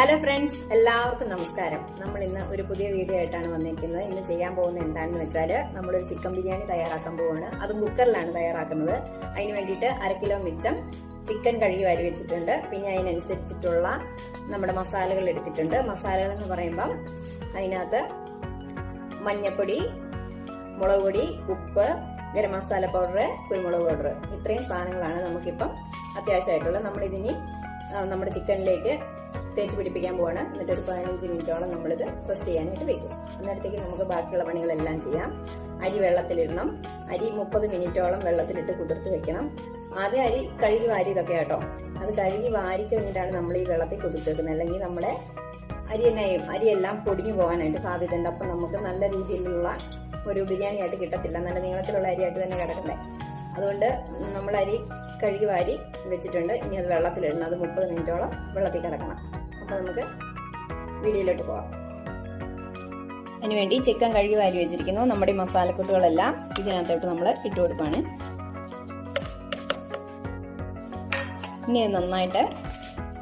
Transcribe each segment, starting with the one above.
Hello friends എല്ലാവർക്കും നമസ്കാരം. നമ്മൾ ഇന്ന് ഒരു പുതിയ വീഡിയോ ആയിട്ടാണ് വന്നിരിക്കുന്നത്. ഇന്ന് ചെയ്യാൻ പോകുന്നത് എന്താണെന്ന് വെച്ചാൽ നമ്മളൊരു ചിക്കൻ ബിരിയാണി തയ്യാറാക്കാൻ പോവാണ്. അത് കുക്കറിലാണ് തയ്യാറാക്കുന്നത്. അതിന് വേണ്ടിയിട്ട് അര കിലോ മിച്ചം ചിക്കൻ കഴുകി വാരി വെച്ചിട്ടുണ്ട്. പിന്നെ അതിനനുസരിച്ചിട്ടുള്ള നമ്മുടെ മസാലകൾ എടുത്തിട്ടുണ്ട്. മസാലകൾ എന്ന് പറയുമ്പം അതിനകത്ത് മഞ്ഞപ്പൊടി മുളക് പൊടി ഉപ്പ് ഗരം മസാല പൗഡർ കുരുമുളക് പൗഡർ ഇത്രയും സാധനങ്ങളാണ് നമുക്കിപ്പം അത്യാവശ്യമായിട്ടുള്ളത്. നമ്മളിതിനി നമ്മുടെ ചിക്കനിലേക്ക് തേച്ച് പിടിപ്പിക്കാൻ പോവാണ്. എന്നിട്ട് ഒരു പതിനഞ്ച് മിനിറ്റോളം നമ്മളിത് റെസ്റ്റ് ചെയ്യാനായിട്ട് വെക്കും. അന്നേരത്തേക്ക് നമുക്ക് ബാക്കിയുള്ള പണികളെല്ലാം ചെയ്യാം. അരി വെള്ളത്തിലിടണം. അരി മുപ്പത് മിനിറ്റോളം വെള്ളത്തിലിട്ട് കുതിർത്ത് വെക്കണം. ആദ്യം അരി കഴുകി വാരി ഇതൊക്കെ കേട്ടോ അത് കഴുകി വാരി കഴിഞ്ഞിട്ടാണ് നമ്മൾ ഈ വെള്ളത്തിൽ കുതിർത്ത് വെക്കുന്നത് അല്ലെങ്കിൽ നമ്മുടെ അരി എന്നെയും അരിയെല്ലാം പൊടിഞ്ഞു പോകാനായിട്ട് സാധ്യതയുണ്ട്. അപ്പം നമുക്ക് നല്ല രീതിയിലുള്ള ഒരു ബിരിയാണി ആയിട്ട് കിട്ടത്തില്ല. നല്ല നീളത്തിലുള്ള അരിയായിട്ട് തന്നെ കിടക്കണ്ടേ. അതുകൊണ്ട് നമ്മൾ അരി കഴുകി വാരി വെച്ചിട്ടുണ്ട്. ഇനി അത് വെള്ളത്തിലിടണം. അത് മുപ്പത് മിനിറ്റോളം വെള്ളത്തിൽ കിടക്കണം. അപ്പോൾ നമുക്ക് വീഡിയോയിലോട്ട് പോവാം. അതിനുവേണ്ടി ചിക്കൻ കഴുകി വാരി വെച്ചിരിക്കുന്നു. നമ്മുടെ മസാലക്കൂട്ടുകളെല്ലാം ഇതിനകത്തോട്ട് നമ്മൾ ഇട്ട് കൊടുക്കുകയാണ് ഇനി നന്നായിട്ട്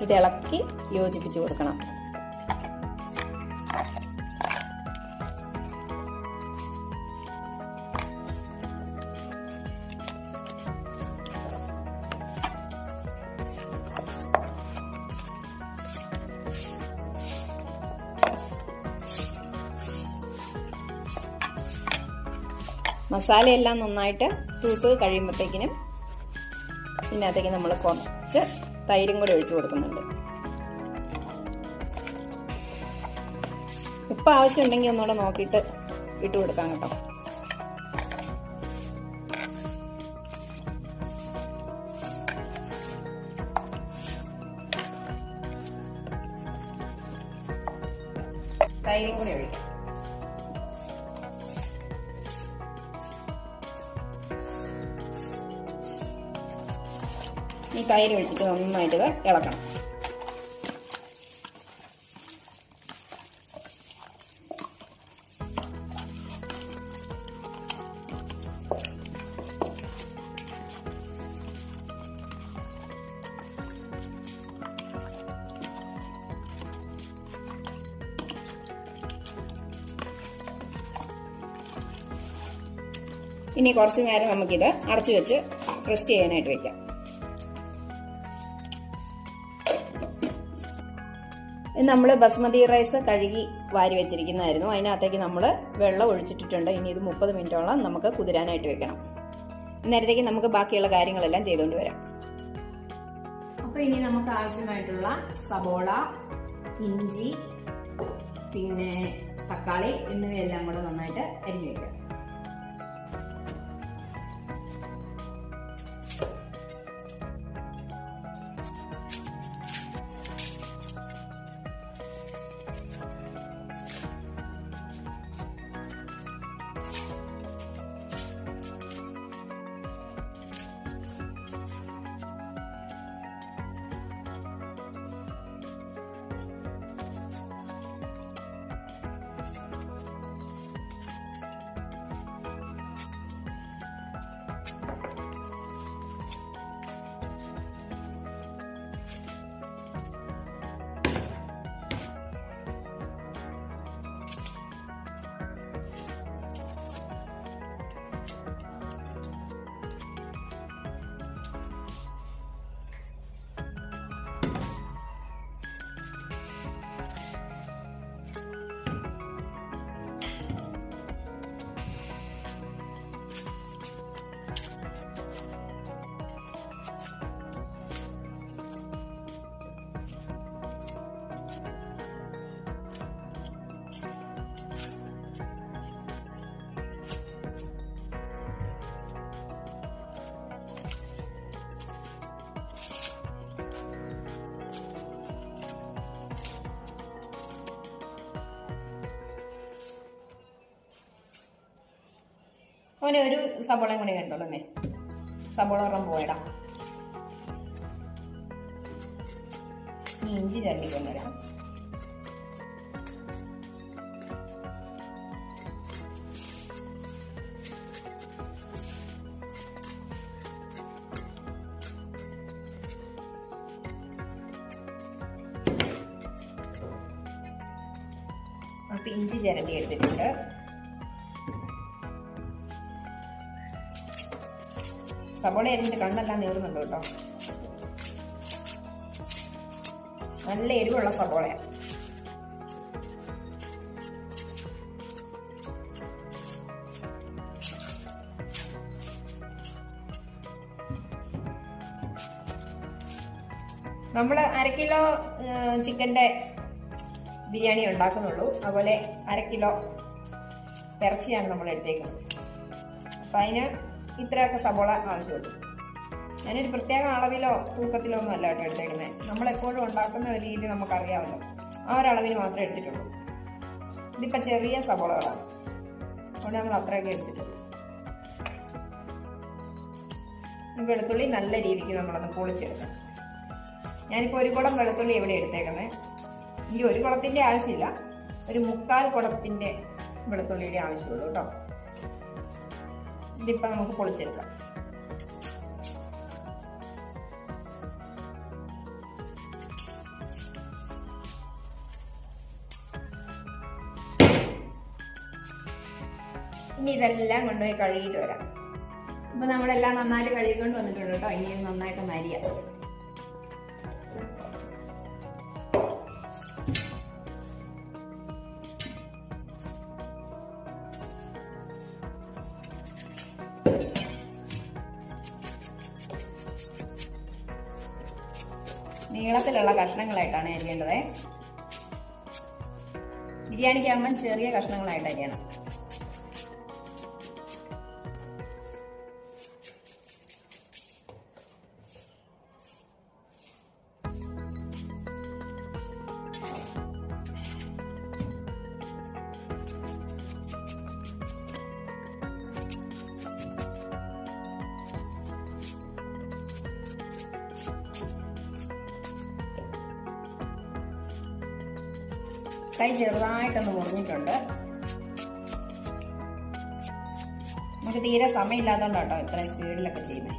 ഇത് ഇളക്കി യോജിപ്പിച്ച് കൊടുക്കണം. മസാലയെല്ലാം നന്നായിട്ട് തൂത്ത് കഴിയുമ്പോഴത്തേക്കിനും ഇതിനകത്തേക്ക് നമ്മൾ കുറച്ച് തൈരും കൂടി ഒഴിച്ചു കൊടുക്കുന്നുണ്ട്. ഉപ്പ് ആവശ്യമുണ്ടെങ്കിൽ ഒന്നുകൂടെ നോക്കിയിട്ട് ഇട്ട് കൊടുക്കാം കേട്ടോ. ഈ തൈര് ഒഴിച്ചിട്ട് നന്നായിട്ട് ഇളക്കണം. ഇനി കുറച്ച് നേരം നമുക്കിത് അടച്ചു വെച്ച് റെസ്റ്റ് ചെയ്യാനായിട്ട് വെക്കാം. നമ്മൾ ബസ്മതി റൈസ് കഴുകി വാരി വെച്ചിരിക്കുന്നതായിരുന്നു. അതിനകത്തേക്ക് നമ്മൾ വെള്ളം ഒഴിച്ചിട്ടിട്ടുണ്ട്. ഇനി ഇത് മുപ്പത് മിനിറ്റോളം നമുക്ക് കുതിരാനായിട്ട് വെക്കണം. നേരത്തേക്ക് നമുക്ക് ബാക്കിയുള്ള കാര്യങ്ങളെല്ലാം ചെയ്തുകൊണ്ട് വരാം. അപ്പോൾ ഇനി നമുക്ക് ആവശ്യമായിട്ടുള്ള സബോള ഇഞ്ചി പിന്നെ തക്കാളി എന്നിവയെല്ലാം കൂടെ നന്നായിട്ട് അരിഞ്ഞു വെക്കാം. അവന് ഒരു സബോളയും കൂടി കണ്ടോളൂ അല്ലേ? സബോള ഒരെണ്ണം പോയിടാം. ഇഞ്ചി ചണ്ടി കൊണ്ടുവരാം സവോള അരിഞ്ഞിട്ട് കണ്ണെല്ലാം നേറുന്നുണ്ട് കേട്ടോ. നല്ല എരിവുള്ള സബോളയാണ് നമ്മൾ അര കിലോ ചിക്കന്റെ ബിരിയാണി ഉണ്ടാക്കുന്നുള്ളൂ. അതുപോലെ അര കിലോ ഇറച്ചിയാണ് നമ്മൾ എടുത്തേക്കുന്നത് അപ്പം അതിന് ഇത്രയൊക്കെ സബോള ആവശ്യമുള്ളൂ ഞാനൊരു പ്രത്യേക അളവിലോ തൂക്കത്തിലോ ഒന്നും അല്ല കേട്ടോ എടുത്തേക്കുന്നത്. നമ്മളെപ്പോഴും ഉണ്ടാക്കുന്ന ഒരു രീതി നമുക്കറിയാമല്ലോ. ആ ഒരു അളവിന് മാത്രമേ എടുത്തിട്ടുള്ളൂ. ഇതിപ്പോൾ ചെറിയ സബോളകളാണ്. അതുകൊണ്ട് നമ്മൾ അത്രയൊക്കെ എടുത്തിട്ടുള്ളൂ. വെളുത്തുള്ളി നല്ല രീതിക്ക് നമ്മളൊന്ന് പൊളിച്ചെടുക്കാം. ഞാനിപ്പോൾ ഒരു കുടം വെളുത്തുള്ളി എവിടെ എടുത്തേക്കുന്നത് ഈ ഒരു കുടത്തിന്റെ ആവശ്യമില്ല. ഒരു മുക്കാൽ കുടത്തിന്റെ വെളുത്തുള്ളിയുടെ ആവശ്യമുള്ളൂ കേട്ടോ. ഇതിപ്പോൾ നമുക്ക് പൊളിച്ചെടുക്കാം. ഇനി ഇതെല്ലാം കൊണ്ടുപോയി കഴുകിയിട്ട് വരാം. അപ്പോൾ നമ്മളെല്ലാം നന്നായിട്ട് കഴുകിക്കൊണ്ട് വന്നിട്ടുണ്ട് കേട്ടോ. ഇനി നന്നായിട്ട് അരിയാം. നീളത്തിലുള്ള കഷ്ണങ്ങളായിട്ടാണ് അരിയേണ്ടത്. ബിരിയാണിക്കാകുമ്പം ചെറിയ കഷ്ണങ്ങളായിട്ട് അരിയണം. കൈ ചെറുതായിട്ടൊന്ന് മുറിഞ്ഞിട്ടുണ്ട്. നമുക്ക് തീരെ സമയമില്ലാത്തതുകൊണ്ട് കേട്ടോ ഇത്രയും സ്പീഡിലൊക്കെ ചെയ്യുന്നത്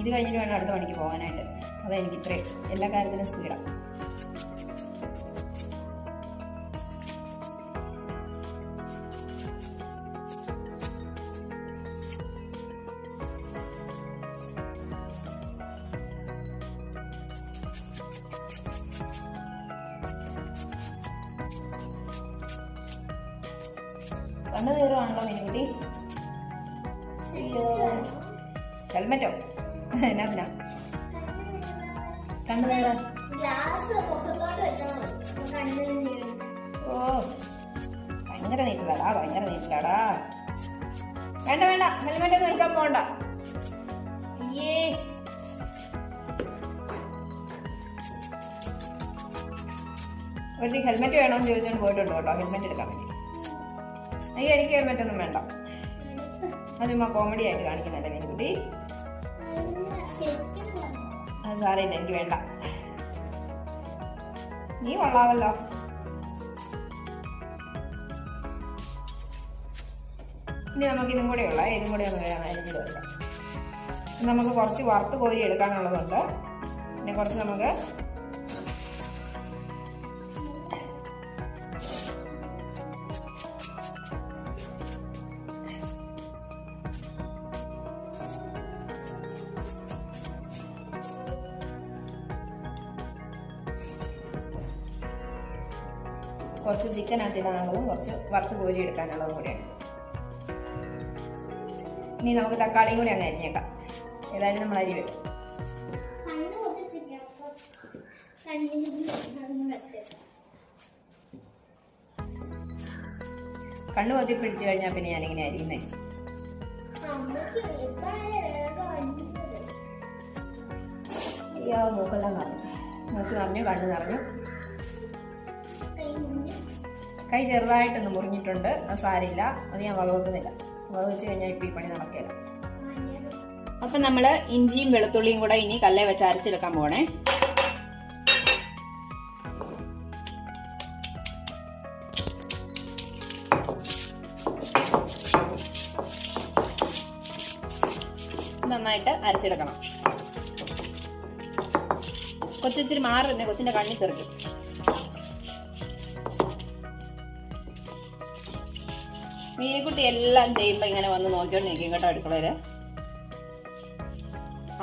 ഇത് കഴിഞ്ഞിട്ട് വേണം അടുത്ത പണിക്ക് പോകാനായിട്ട്. അതെനിക്ക് ഇത്രയും എല്ലാ കാര്യത്തിനും സ്പീഡാണ് നീറ്റിലാടാ ഭയങ്കര നീറ്റിലാടാ വേണ്ട വേണ്ട ഹെൽമെറ്റ് ഒന്നും എടുക്കാൻ പോണ്ട. അയ്യേ. ഒരു ഹെൽമെറ്റ് വേണമെന്ന് ചോദിച്ചുകൊണ്ട് പോയിട്ടുണ്ട് കേട്ടോ. ഹെൽമെറ്റ് എടുക്കാൻ വേണ്ടി. അയ്യോ എനിക്ക് ഹെൽമെറ്റ് ഒന്നും വേണ്ട. അത് ചുമ്മാ കോമഡി ആയിട്ട് കാണിക്കുന്നല്ലേ മീൻകുട്ടി അത് സാറില്ല എനിക്ക് വേണ്ട. നീ കൊള്ളാവല്ലോ. ഇനി നമുക്ക് ഇതും കൂടെ ഉള്ള ഇതും കൂടെ ഒന്ന് അരിഞ്ഞത് വെക്കാം നമുക്ക് കുറച്ച് വറുത്ത് കോരി എടുക്കാനുള്ളതുണ്ട്. പിന്നെ കുറച്ച് നമുക്ക് കുറച്ച് ചിക്കൻ ആറ്റിടാനുള്ളതും കുറച്ച് വറുത്ത് കോരി എടുക്കാനുള്ളതും കൂടെയാണ് ഇനി നമുക്ക് തക്കാളിയും കൂടി അങ്ങ് അരിഞ്ഞേക്കാം. ഏതായാലും നമ്മൾ അരി വരും കണ്ണ് കൊത്തി പിടിച്ചു കഴിഞ്ഞാൽ പിന്നെ ഞാനിങ്ങനെ അരിയുന്നേ. അയ്യോ മൂക്കെല്ലാം നിറഞ്ഞു. മൂക്ക് നിറഞ്ഞു കണ്ണ് നിറഞ്ഞു. കൈ ചെറുതായിട്ടൊന്ന് മുറിഞ്ഞിട്ടുണ്ട്. അത് സാരില്ല അത് ഞാൻ വകവെക്കുന്നില്ല. വക വെച്ച് കഴിഞ്ഞാൽ ഇപ്പം ഈ പണി അപ്പം നമ്മൾ ഇഞ്ചിയും വെളുത്തുള്ളിയും കൂടെ ഇനി കല്ലേ വെച്ച് അരച്ചെടുക്കാൻ പോണേ. നന്നായിട്ട് അരച്ചെടുക്കണം. കൊച്ചിച്ചിരി മാറി തന്നെ കൊച്ചിന്റെ കണ്ണി തെറിക്കും. മീനുകുട്ടി എല്ലാം ചെയ്യുമ്പോൾ ഇങ്ങനെ വന്ന് നോക്കിക്കൊണ്ടിരിക്കും കേട്ടോ അടുക്കളയിൽ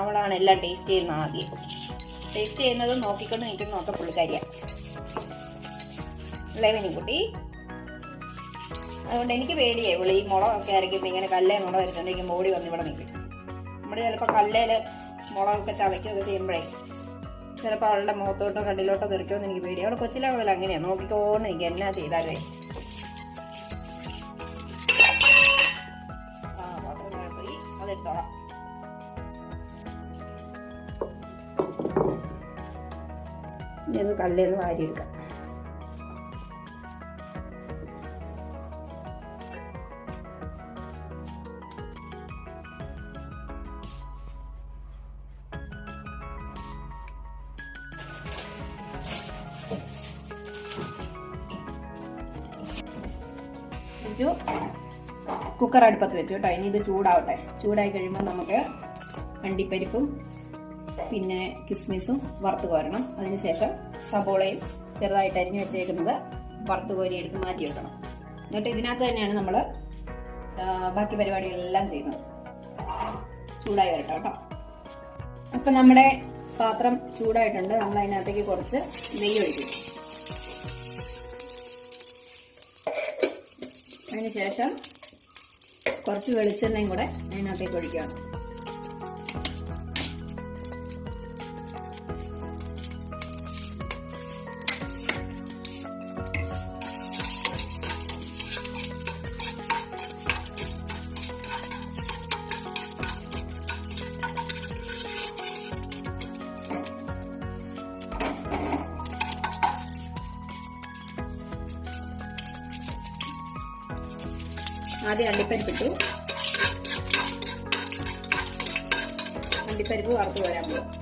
അവളാണ് എല്ലാം ടേസ്റ്റ് ചെയ്യുന്ന ആദ്യം. ടേസ്റ്റ് ചെയ്യുന്നത് നോക്കിക്കൊണ്ട് നിൽക്കുന്ന ഒക്കെ പുള്ളിക്കാരിയാണ് അല്ലേ മീനുകുട്ടി അതുകൊണ്ട് എനിക്ക് പേടിയേ ഈ മുളകൊക്കെ അരയ്ക്കുമ്പോൾ ഇങ്ങനെ കല്ലേ മുളക് വരുന്നുണ്ടെങ്കിൽ ഓടി വന്ന് ഇവിടെ നിൽക്കും. നമ്മൾ ചിലപ്പോൾ കല്ലേൽ മുളകൊക്കെ ചതയ്ക്കുകയൊക്കെ ചെയ്യുമ്പോഴേ ചിലപ്പോൾ അവളുടെ മുഖത്തോട്ടോ കണ്ണിലോട്ടോ തെറിക്കുമെന്ന് എനിക്ക് പേടി അവിടെ കൊച്ചിലെ മുതൽ അങ്ങനെയാണ് എനിക്ക് എന്നാ ചെയ്താലേ. കല്ലേന്ന് വാരിയെടുക്കാം. വെച്ചു. കുക്കർ അടുപ്പത്ത് വെച്ചു കേട്ടോ. ഇനി ഇത് ചൂടാവട്ടെ. ചൂടായി കഴിയുമ്പോൾ നമുക്ക് അണ്ടിപ്പരിപ്പും പിന്നെ കിസ്മിസും വറുത്ത് കോരണം. അതിനുശേഷം സബോളയും ചെറുതായിട്ട് അരിഞ്ഞു വെച്ചേക്കുന്നത് വറുത്ത് കോരി എടുത്ത് മാറ്റി വെക്കണം. എന്നിട്ട് ഇതിനകത്ത് തന്നെയാണ് നമ്മൾ ബാക്കി പരിപാടികളെല്ലാം ചെയ്യുന്നത്. ചൂടായി വരട്ടെ കേട്ടോ. അപ്പം നമ്മുടെ പാത്രം ചൂടായിട്ടുണ്ട്. നമ്മൾ അതിനകത്തേക്ക് കുറച്ച് നെയ്യ് ഒഴിക്കും. അതിനുശേഷം കുറച്ച് വെളിച്ചെണ്ണയും കൂടെ അതിനകത്തേക്ക് ഒഴിക്കുകയാണ്. ആദ്യം അണ്ടിപ്പരിപ്പിട്ടു. അണ്ടിപ്പരിപ്പ് വറുത്ത് വരാൻ പോകും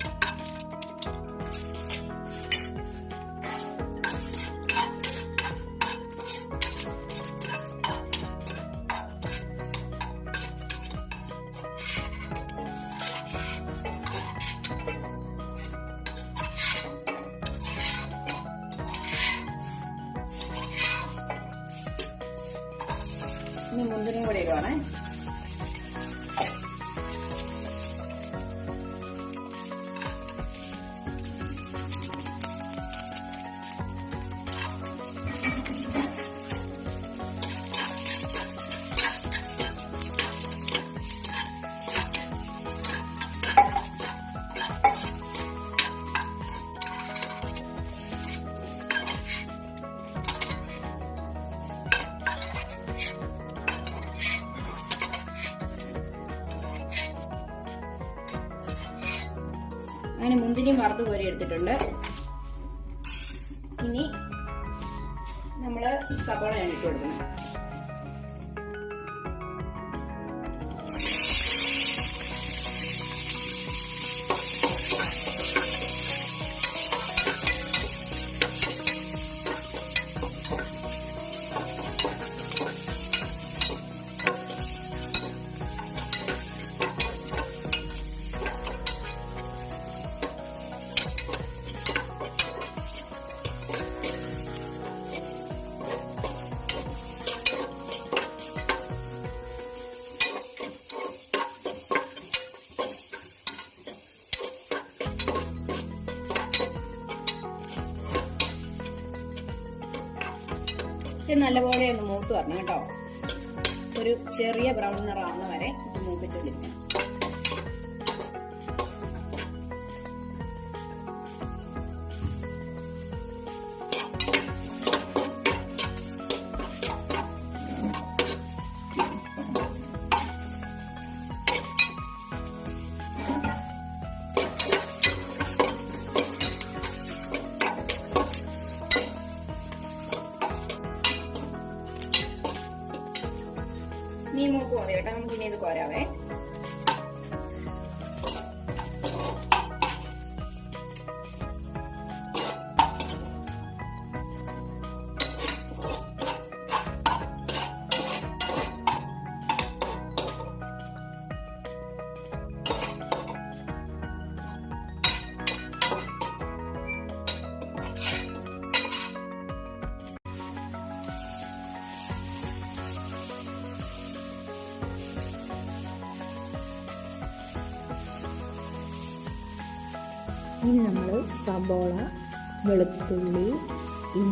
മുന്തിരിയും അങ്ങനെ മുന്തിരിയും വറുത്ത് കോരി എടുത്തിട്ടുണ്ട്. ഇനി നമ്മൾ സബോളയാണ് ഇട്ട് കൊടുക്കുന്നത്. ഇത് നല്ലപോലെ ഒന്ന് മൂത്ത് വരണം കേട്ടോ. ഒരു ചെറിയ ബ്രൗൺ നിറാവുന്ന വരെ ഇത് മൂപ്പിച്ചോണ്ടിരിക്കണം നീ മൂക്ക് മതി കേട്ടോ. നമുക്ക് ഇനി ഇത് കോരാവേ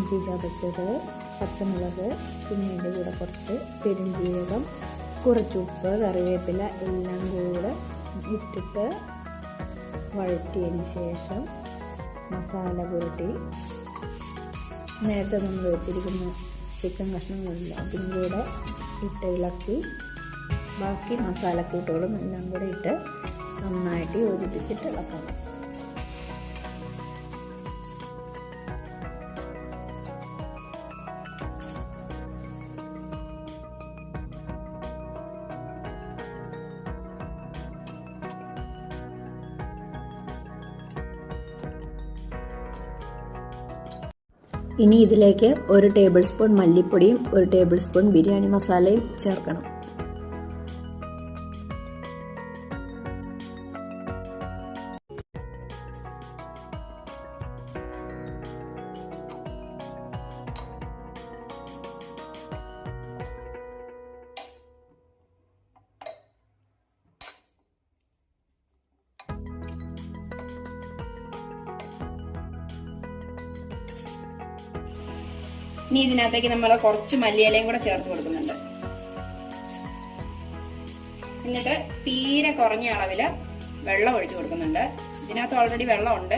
ഇഞ്ചി ചതച്ചത് പച്ചമുളക് പിന്നെ ഇതിന്റെ കൂടെ കുറച്ച് പെരുംജീരകം കുറച്ച് ഉപ്പ് കറിവേപ്പില എല്ലാം കൂടെ ഇട്ടിട്ട് വഴറ്റിയതിന് ശേഷം മസാല പുരട്ടി. നേരത്തെ നമ്മൾ വെച്ചിരിക്കുന്ന ചിക്കൻ കഷ്ണങ്ങളുണ്ട് അതും കൂടെ ഇട്ട് ഇളക്കി. ബാക്കി മസാലക്കൂട്ടുകളും എല്ലാം കൂടെ ഇട്ട് നന്നായിട്ട് യോജിപ്പിച്ചിട്ട് ഇളക്കണം. ഇനി ഇതിലേക്ക് ഒരു ടേബിൾ സ്പൂൺ മല്ലിപ്പൊടിയും ഒരു ടേബിൾ സ്പൂൺ ബിരിയാണി മസാലയും ചേർക്കണം. ഇതിനകത്തേക്ക് നമ്മൾ കുറച്ച് മല്ലിയിലയും കൂടെ ചേർത്ത് കൊടുക്കുന്നുണ്ട്. എന്നിട്ട് തീരെ കുറഞ്ഞ അളവിൽ വെള്ളം ഒഴിച്ചു കൊടുക്കുന്നുണ്ട്. ഇതിനകത്ത് ഓൾറെഡി വെള്ളമുണ്ട്.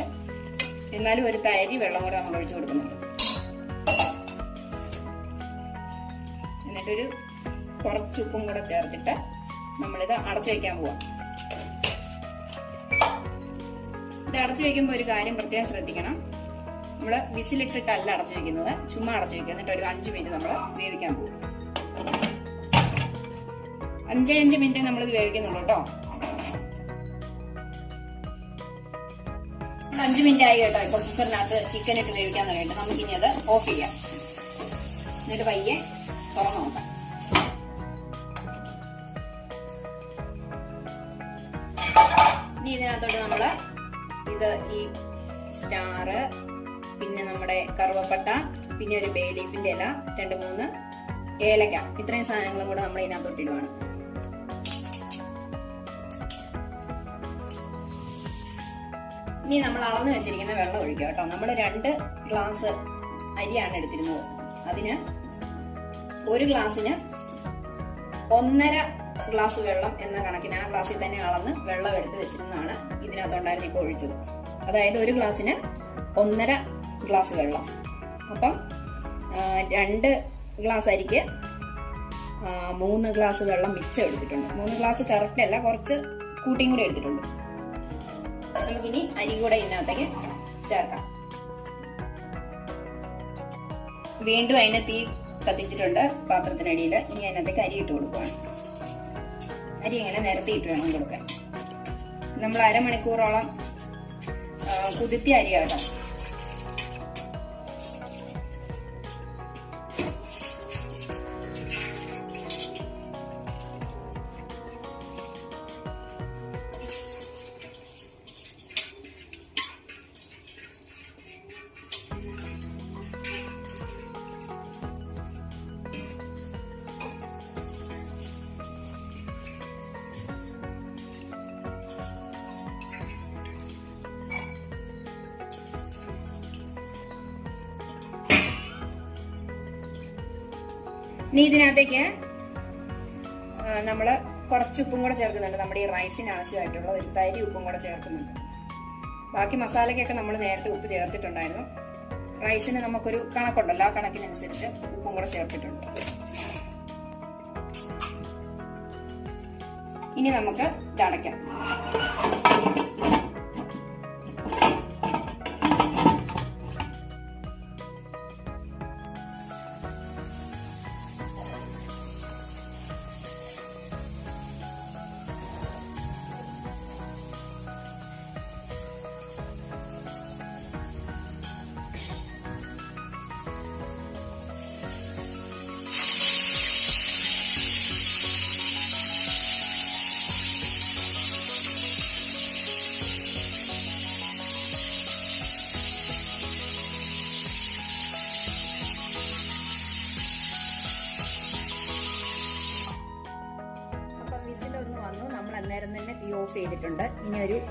എന്നാലും ഒരു തരി വെള്ളം കൂടെ നമ്മൾ ഒഴിച്ചു കൊടുക്കുന്നുണ്ട്. എന്നിട്ടൊരു കുറച്ച് ഉപ്പും കൂടെ ചേർത്തിട്ട് നമ്മളിത് അടച്ചു വയ്ക്കാൻ പോവാം. ഇത് അടച്ചു വയ്ക്കുമ്പോൾ ഒരു കാര്യം പ്രത്യേകം ശ്രദ്ധിക്കണം. നമ്മൾ വിസിലിട്ടിട്ടല്ല അടച്ചു വെക്കുന്നത് ചുമ്മാ അടച്ചു വെക്കുക എന്നിട്ട് ഒരു അഞ്ച് മിനിറ്റ് നമ്മൾ വേവിക്കാൻ പോകും. അഞ്ചേ അഞ്ച് മിനിറ്റ് നമ്മൾ ഇത് വേവിക്കുന്നുള്ളൂ കേട്ടോ. അഞ്ച് മിനിറ്റ് ആയി കേട്ടോ. ഇപ്പൊ കുക്കറിനകത്ത് ചിക്കൻ ഇട്ട് വേവിക്കാൻ തുടങ്ങിയിട്ട് നമുക്ക് ഇനി അത് ഓഫ് ചെയ്യാം. എന്നിട്ട് പയ്യെ തുറന്നു നോക്കാം. ഇനി ഇതിനകത്തോട്ട് നമ്മൾ ഇത് ഈ സ്റ്റാറ് പിന്നെ നമ്മുടെ കറുവപ്പട്ട പിന്നെ ഒരു ബേ ലീഫിന്റെ ഇല രണ്ട് മൂന്ന് ഏലക്ക. ഇത്രയും സാധനങ്ങളും കൂടെ നമ്മൾ ഇതിനകത്തൊട്ടിടുവാണ് ഇനി നമ്മൾ അളന്ന് വെച്ചിരിക്കുന്ന വെള്ളം ഒഴിക്കുക കേട്ടോ. നമ്മൾ രണ്ട് ഗ്ലാസ് അരിയാണ് എടുത്തിരുന്നത്. അതിന് ഒരു ഗ്ലാസ്സിന് ഒന്നര ഗ്ലാസ് വെള്ളം എന്ന കണക്കിന് ആ ഗ്ലാസ്സിൽ തന്നെ അളന്ന് വെള്ളം എടുത്ത് വെച്ചിരുന്നതാണ് ഇതിനകത്തുണ്ടായിരുന്നു ഇപ്പോൾ ഒഴിച്ചത്. അതായത് ഒരു ഗ്ലാസ്സിന് ഒന്നര ഗ്ലാസ് വെള്ളം. അപ്പം രണ്ട് ഗ്ലാസ് അരിക്ക് മൂന്ന് ഗ്ലാസ് വെള്ളം മിച്ചം എടുത്തിട്ടുണ്ട്. മൂന്ന് ഗ്ലാസ് കറക്റ്റ് അല്ല കുറച്ച് കൂട്ടിയും കൂടി എടുത്തിട്ടുണ്ട്. നമുക്കിനി അരി കൂടെ ഇതിനകത്തേക്ക് ചേർക്കാം. വീണ്ടും അതിനെ തീ കത്തിച്ചിട്ടുണ്ട് പാത്രത്തിനടിയിൽ. ഇനി അതിനകത്തേക്ക് അരി ഇട്ട് കൊടുക്കുകയാണ് അരി ഇങ്ങനെ നിരത്തിയിട്ട് വേണം കൊടുക്കാൻ. നമ്മൾ അരമണിക്കൂറോളം കുതിർത്തിയ അരിയാട്ടോ. ഇനി ഇതിനകത്തേക്ക് നമ്മൾ കുറച്ച് ഉപ്പും കൂടെ ചേർക്കുന്നുണ്ട്. നമ്മുടെ ഈ റൈസിന് ആവശ്യമായിട്ടുള്ള ഒരു തരി ഉപ്പും കൂടെ ചേർക്കുന്നുണ്ട്. ബാക്കി മസാലയ്ക്കൊക്കെ നമ്മൾ നേരത്തെ ഉപ്പ് ചേർത്തിട്ടുണ്ടായിരുന്നു. റൈസിന് നമുക്കൊരു കണക്കുണ്ടല്ലോ ആ കണക്കിനനുസരിച്ച് ഉപ്പും കൂടെ ചേർത്തിട്ടുണ്ട്. ഇനി നമുക്ക് ഇത്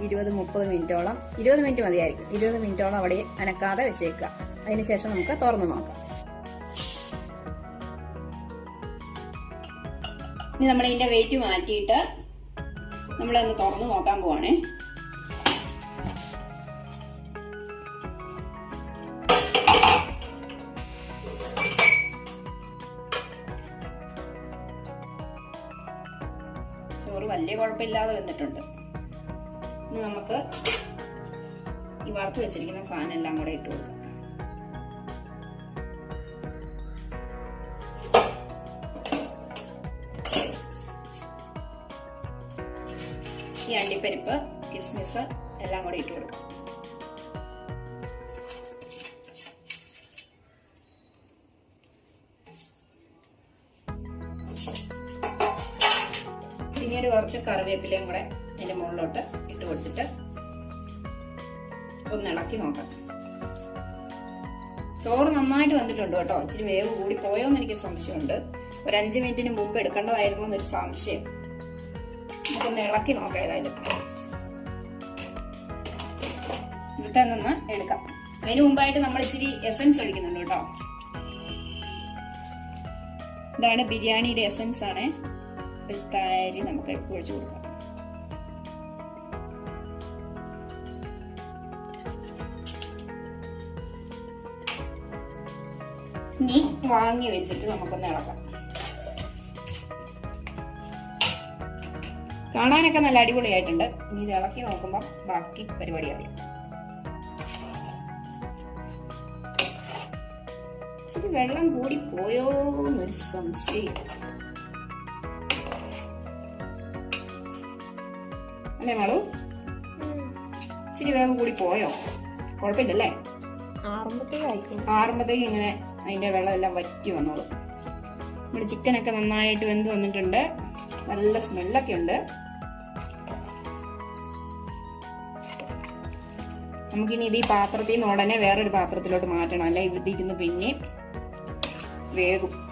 ഇരുപത് മുപ്പത് മിനിറ്റോളം ഇരുപത് മിനിറ്റ് മതിയായിരിക്കും. ഇരുപത് മിനിറ്റോളം അവിടെ അനക്കാതെ വെച്ചേക്കുക. അതിനുശേഷം നമുക്ക് തുറന്നു നോക്കാം. ഇനി നമ്മൾ ഇതിന്റെ വെയിറ്റ് മാറ്റിയിട്ട് നമ്മളൊന്ന് തുറന്നു നോക്കാൻ പോവാണേ. ചോറ് വലിയ കുഴപ്പമില്ലാതെ വന്നിട്ടുണ്ട് ഇനി നമുക്ക് ഈ വറുത്ത് വെച്ചിരിക്കുന്ന സാധനം എല്ലാം കൂടെ ഇട്ട് കൊടുക്കാം. ഈ അണ്ടിപ്പരിപ്പ് കിസ്മിസ് എല്ലാം കൂടെ ഇട്ട് കൊടുക്കും. പിന്നീട് കുറച്ച് കറിവേപ്പിലയും കൂടെ അതിന്റെ മുകളിലോട്ട് കൊടുത്തിട്ട് ഒന്ന് ഇളക്കി നോക്കാം. ചോറ് നന്നായിട്ട് വന്നിട്ടുണ്ട് കേട്ടോ. ഇച്ചിരി വേവ് കൂടി പോയോന്ന് എനിക്ക് സംശയമുണ്ട്. ഒരു അഞ്ച് മിനിറ്റിന് മുമ്പ് എടുക്കേണ്ടതായിരുന്നു എന്നൊരു സംശയം. നമുക്കൊന്ന് ഇളക്കി നോക്കാം ഏതായാലും. ഇവിടുത്തെ നിന്ന് എടുക്കാം. അതിന് മുമ്പായിട്ട് നമ്മൾ ഇച്ചിരി എസൻസ് ഒഴിക്കുന്നുണ്ട് കേട്ടോ. ഇതാണ് ബിരിയാണിയുടെ എസൻസ് ആണ്. ഒരു തരി നമുക്ക് ഒഴിച്ചു കൊടുക്കാം. വാങ്ങി വെച്ചിട്ട് നമുക്കൊന്ന് ഇളക്കാം. കാണാനൊക്കെ നല്ല അടിപൊളിയായിട്ടുണ്ട്. ഇനി ഇത് ഇളക്കി നോക്കുമ്പോൾ ബാക്കി പരിപാടി അറിയാം ഇച്ചിരി വെള്ളം കൂടി പോയോ എന്നൊരു സംശയം. അല്ലേ മാളു? ഇച്ചിരി വേവ് കൂടി പോയോ? കുഴപ്പമില്ലല്ലേ? ആറുമ്പത്തേക്ക് ഇങ്ങനെ അതിന്റെ വെള്ളമെല്ലാം വറ്റി വന്നോളൂ. നമ്മുടെ ചിക്കനൊക്കെ നന്നായിട്ട് വെന്ത് വന്നിട്ടുണ്ട്. നല്ല സ്മെല്ലൊക്കെ ഉണ്ട്. നമുക്കിനി ഇത് ഈ പാത്രത്തിൽ നിന്ന് ഉടനെ വേറൊരു പാത്രത്തിലോട്ട് മാറ്റണം. അല്ലെ? ഇവിടെ ഇരുന്ന് പിന്നെ വേഗം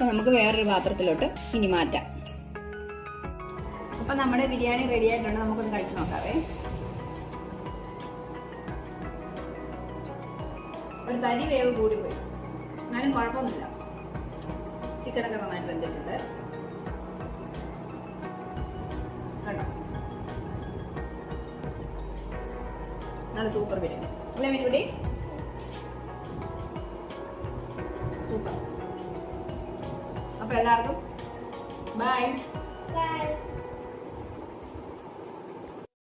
അപ്പൊ നമുക്ക് വേറൊരു പാത്രത്തിലോട്ട് ഇനി മാറ്റാം. അപ്പോൾ നമ്മുടെ ബിരിയാണി റെഡി ആയിട്ടുണ്ട്. നമുക്കൊന്ന് കഴിച്ചു നോക്കാവേ. ഒരു തരി വേവ് കൂടി പോയി എന്നാലും കുഴപ്പമൊന്നുമില്ല. ചിക്കനൊക്കെ നന്നായി വെന്തിട്ടുണ്ട്. കണ്ടോ? നല്ല സൂപ്പർ ബിരിയാണി. അല്ലേ മീൻകുട്ടി അപ്പൊ എല്ലാവർക്കും ബൈ Bye.